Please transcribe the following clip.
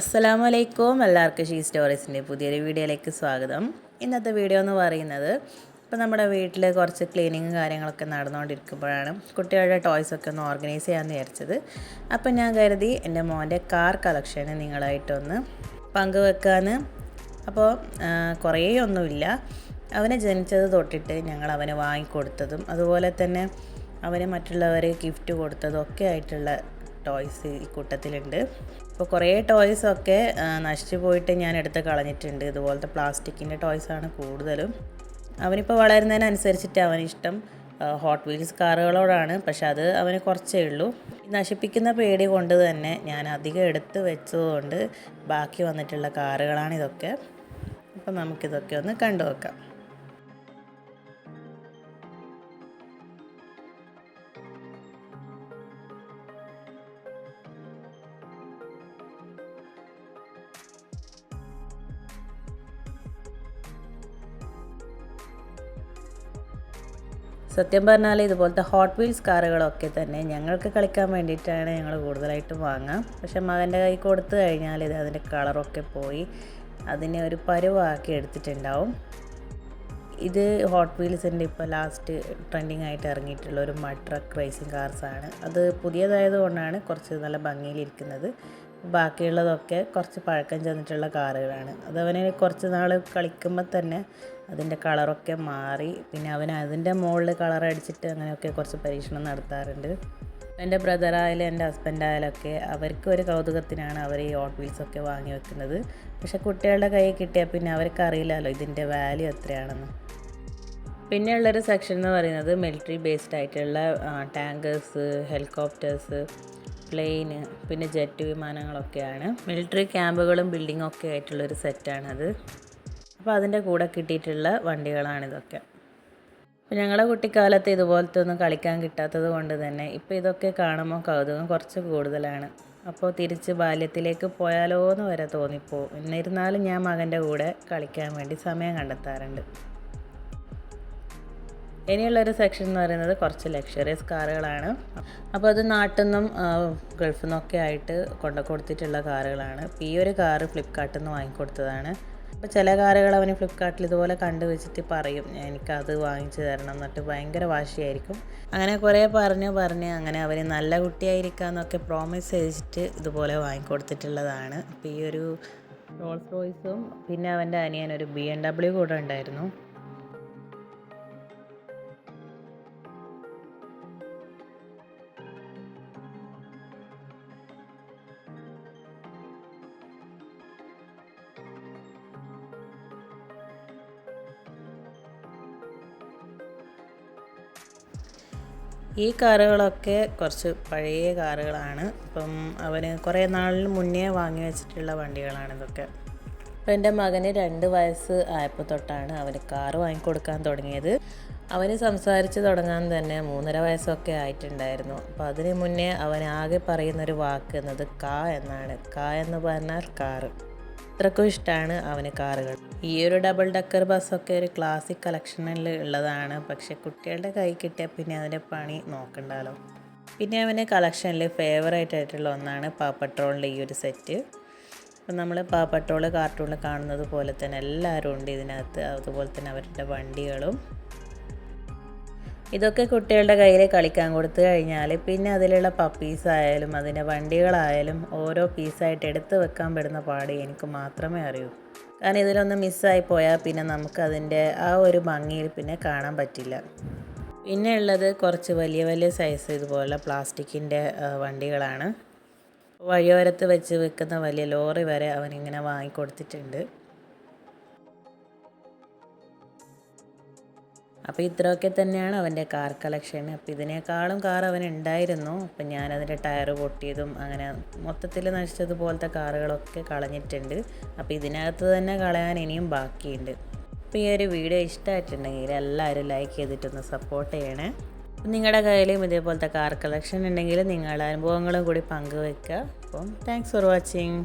അസ്സലാമു അലൈക്കും എല്ലാവർക്കും ഷീ സ്റ്റോറീസിന്റെ പുതിയൊരു വീഡിയോയിലേക്ക് സ്വാഗതം. ഇന്നത്തെ വീഡിയോ എന്ന് പറയുന്നത് ഇപ്പോൾ നമ്മുടെ വീട്ടിൽ കുറച്ച് ക്ലീനിങ്ങും കാര്യങ്ങളൊക്കെ നടന്നുകൊണ്ടിരിക്കുമ്പോഴാണ് കുട്ടികളുടെ ടോയ്സൊക്കെ ഒന്ന് ഓർഗനൈസ് ചെയ്യാമെന്ന് വിചാരിച്ചത്. അപ്പം ഞാൻ കരുതി എന്റെ മോന്റെ കാർ കളക്ഷന് നിങ്ങളായിട്ടൊന്ന് പങ്കുവെക്കാന്ന്. അപ്പോൾ കുറേ ഒന്നുമില്ല. അവനെ ജനിച്ചത് തൊട്ടിട്ട് ഞങ്ങൾ അവന് വാങ്ങിക്കൊടുത്തതും അതുപോലെ തന്നെ അവന് മറ്റുള്ളവർ ഗിഫ്റ്റ് കൊടുത്തതും ഒക്കെ ആയിട്ടുള്ള ടോയ്സ് ഈ കൂട്ടത്തിലുണ്ട്. അപ്പോൾ കുറേ ടോയ്സൊക്കെ നശിച്ചു പോയിട്ട് ഞാൻ എടുത്ത് കളഞ്ഞിട്ടുണ്ട്. ഇതുപോലത്തെ പ്ലാസ്റ്റിക്കിന്റെ ടോയ്സാണ് കൂടുതലും. അവനിപ്പോൾ വളരുന്നതിനനുസരിച്ചിട്ട് അവനിഷ്ടം ഹോട്ട് വീൽസ് കാറുകളോടാണ്. പക്ഷെ അത് അവന് കുറച്ചേ ഉള്ളൂ. നശിപ്പിക്കുന്ന പേടി കൊണ്ട് തന്നെ ഞാൻ അധികം എടുത്ത് വെച്ചതുകൊണ്ട് ബാക്കി വന്നിട്ടുള്ള കാറുകളാണ് ഇതൊക്കെ. അപ്പം നമുക്കിതൊക്കെ ഒന്ന് കണ്ടു വെക്കാം സത്യം പറഞ്ഞാൽ ഇതുപോലത്തെ ഹോട്ട് വീൽസ് കാറുകളൊക്കെ തന്നെ ഞങ്ങൾക്ക് കളിക്കാൻ വേണ്ടിയിട്ടാണ് ഞങ്ങൾ കൂടുതലായിട്ട് വാങ്ങുക. പക്ഷെ മകന്റെ കൈ കൊടുത്തു കഴിഞ്ഞാൽ ഇത് അതിന്റെ കളറൊക്കെ പോയി അതിനെ ഒരു പരുവാക്കി എടുത്തിട്ടുണ്ടാവും. ഇത് ഹോട്ട് വീൽസിന്റെ ഇപ്പോൾ ലാസ്റ്റ് ട്രെൻഡിങ് ആയിട്ട് ഇറങ്ങിയിട്ടുള്ള ഒരു മഡ് ട്രക്ക് റേസിംഗ് കാർസാണ് അത് പുതിയതായത് കൊണ്ടാണ് കുറച്ച് നല്ല ഭംഗിയിലിരിക്കുന്നത് ബാക്കിയുള്ളതൊക്കെ കുറച്ച് പഴക്കം ചെന്നിട്ടുള്ള കാറുകളാണ്. അതവന് കുറച്ച് നാൾ കളിക്കുമ്പോൾ തന്നെ അതിന്റെ കളറൊക്കെ മാറി. പിന്നെ അവൻ അതിന്റെ മുകളിൽ കളർ അടിച്ചിട്ട് അങ്ങനെയൊക്കെ കുറച്ച് പരീക്ഷണം നടത്താറുണ്ട്. എന്റെ ബ്രദറായാലും എന്റെ ഹസ്ബൻഡായാലൊക്കെ അവർക്ക് ഒരു കൗതുകത്തിനാണ് അവർ ഈ ഹോട്ട് വീൽസൊക്കെ വാങ്ങി വെക്കുന്നത്. പക്ഷെ കുട്ടികളുടെ കയ്യിൽ കിട്ടിയാൽ പിന്നെ അവർക്ക് അറിയില്ലല്ലോ ഇതിന്റെ വാല്യൂ എത്രയാണെന്ന്. പിന്നെ പിന്നെയുള്ളൊരു സെക്ഷൻ എന്ന് പറയുന്നത് മിലിറ്ററി ബേസ്ഡ് ആയിട്ടുള്ള ടാങ്കേഴ്സ് ഹെലികോപ്റ്റേഴ്സ് പ്ലെയിന് പിന്നെ ജെറ്റ് വിമാനങ്ങളൊക്കെയാണ്. മിലിറ്ററി ക്യാമ്പുകളും ബിൽഡിങ്ങും ഒക്കെ ആയിട്ടുള്ളൊരു സെറ്റാണത് അപ്പോൾ അതിന്റെ കൂടെ കിട്ടിയിട്ടുള്ള വണ്ടികളാണിതൊക്കെ അപ്പോൾ ഞങ്ങളുടെ കുട്ടിക്കാലത്ത് ഇതുപോലത്തെ ഒന്നും കളിക്കാൻ കിട്ടാത്തത് കൊണ്ട് തന്നെ ഇപ്പോൾ ഇതൊക്കെ കാണുമ്പോൾ കൗതുകം കുറച്ച് കൂടുതലാണ്. അപ്പോൾ തിരിച്ച് ബാല്യത്തിലേക്ക് പോയാലോ എന്ന് വരെ തോന്നിപ്പോ. എന്നിരുന്നാലും ഞാൻ മകന്റെ കൂടെ കളിക്കാൻ വേണ്ടി സമയം കണ്ടെത്താറുണ്ട്. ഇനിയുള്ളൊരു സെക്ഷൻ എന്ന് പറയുന്നത് കുറച്ച് ലക്ഷറിയസ് കാറുകളാണ്. അപ്പോൾ അത് നാട്ടിൽ നിന്നും ഗൾഫിൽ നിന്നൊക്കെ ആയിട്ട് കൊണ്ടു കൊടുത്തിട്ടുള്ള കാറുകളാണ്. ഈ ഒരു കാറ് ഫ്ലിപ്കാർട്ടിൽ നിന്ന് വാങ്ങിക്കൊടുത്തതാണ്. അപ്പോൾ ചില കാറുകൾ അവന് ഫ്ലിപ്കാർട്ടിൽ ഇതുപോലെ കണ്ടു വെച്ചിട്ട് പറയും എനിക്കത് വാങ്ങിച്ചു തരണം എന്നിട്ട് ഭയങ്കര വാശിയായിരിക്കും. അങ്ങനെ കുറേ പറഞ്ഞു പറഞ്ഞ് അങ്ങനെ അവർ നല്ല കുട്ടിയായിരിക്കാമെന്നൊക്കെ പ്രോമിസ് ചെയ്തിട്ട് ഇതുപോലെ വാങ്ങിക്കൊടുത്തിട്ടുള്ളതാണ്. അപ്പോൾ ഈ ഒരു റോൾസ് റോയ്സും പിന്നെ അവന്റെ അനിയൻ ഒരു ബി എം ഡബ്ല്യു കൂടെ ഉണ്ടായിരുന്നു. ഈ കാറുകളൊക്കെ കുറച്ച് പഴയ കാറുകളാണ്. അപ്പം അവന് കുറേ നാളിന് മുന്നേ വാങ്ങി വെച്ചിട്ടുള്ള വണ്ടികളാണ് ഇതൊക്കെ. അപ്പം എന്റെ മകന് രണ്ട് വയസ്സ് ആയപ്പോൾ തൊട്ടാണ് അവന് കാറ് വാങ്ങിക്കൊടുക്കാൻ തുടങ്ങിയത്. അവന് സംസാരിച്ച് തുടങ്ങാൻ തന്നെ മൂന്നര വയസ്സൊക്കെ ആയിട്ടുണ്ടായിരുന്നു. അപ്പോൾ അതിന് മുന്നേ അവൻ ആകെ പറയുന്നൊരു വാക്ക് എന്നത് കാ എന്നാണ്. കാ എന്ന് പറഞ്ഞാൽ കാറ്. അത്രക്കും ഇഷ്ടമാണ് അവന് കാറുകൾ. ഈ ഒരു ഡബിൾ ഡക്കർ ബസ്സൊക്കെ ഒരു ക്ലാസിക് കളക്ഷനിൽ ഉള്ളതാണ്. പക്ഷെ കുട്ടികളുടെ കൈ കിട്ടിയാൽ പിന്നെ അതിന്റെ പണി നോക്കണ്ടല്ലോ പിന്നെ അവന് കളക്ഷനിൽ ഫേവറേറ്റ് ആയിട്ടുള്ള ഒന്നാണ് പാപ്പട്രോളിന്റെ ഈ ഒരു സെറ്റ് അപ്പം നമ്മൾ പാപ്പട്രോൾ കാർട്ടൂണിൽ കാണുന്നത് പോലെ തന്നെ എല്ലാവരും ഉണ്ട് ഇതിനകത്ത്. അതുപോലെ തന്നെ അവരുടെ വണ്ടികളും. ഇതൊക്കെ കുട്ടികളുടെ കയ്യിൽ കളിക്കാൻ കൊടുത്തു കഴിഞ്ഞാൽ പിന്നെ അതിലുള്ള പപ്പീസ് ആയാലും അതിന്റെ വണ്ടികളായാലും ഓരോ പീസായിട്ട് എടുത്ത് വെക്കാൻ പെടുന്ന പാട് എനിക്ക് മാത്രമേ അറിയൂ. കാരണം ഇതിലൊന്ന് മിസ്സായി പോയാൽ പിന്നെ നമുക്ക് നമുക്കതിന്റെ ആ ഒരു ഭംഗിയിൽ പിന്നെ കാണാൻ പറ്റില്ല. പിന്നെ ഉള്ളത് കുറച്ച് വലിയ വലിയ സൈസ് ഇതുപോലെ പ്ലാസ്റ്റിക്കിന്റെ വണ്ടികളാണ്. വഴിയോരത്ത് വെച്ച് വിൽക്കുന്ന വലിയ ലോറി വരെ അവനിങ്ങനെ വാങ്ങിക്കൊടുത്തിട്ടുണ്ട്. അപ്പോൾ ഇത്രയൊക്കെ തന്നെയാണ് അവന്റെ കാർ കളക്ഷൻ അപ്പോൾ ഇതിനേക്കാളും കാർ അവൻ ഉണ്ടായിരുന്നു. അപ്പം ഞാനതിന്റെ ടയർ പൊട്ടിയതും അങ്ങനെ മൊത്തത്തിൽ നശിച്ചതുപോലത്തെ കാറുകളൊക്കെ കളഞ്ഞിട്ടുണ്ട്. അപ്പോൾ ഇതിനകത്ത് തന്നെ കളയാൻ ഇനിയും ബാക്കിയുണ്ട്. അപ്പോൾ ഈ ഒരു വീഡിയോ ഇഷ്ടമായിട്ടുണ്ടെങ്കിൽ എല്ലാവരും ലൈക്ക് ചെയ്തിട്ടൊന്ന് സപ്പോർട്ട് ചെയ്യണേ. നിങ്ങളുടെ കയ്യിലും ഇതേപോലത്തെ കാർ കളക്ഷൻ ഉണ്ടെങ്കിൽ നിങ്ങളുടെ അനുഭവങ്ങളും കൂടി പങ്കുവെക്കുക. അപ്പം താങ്ക്സ് ഫോർ വാച്ചിങ്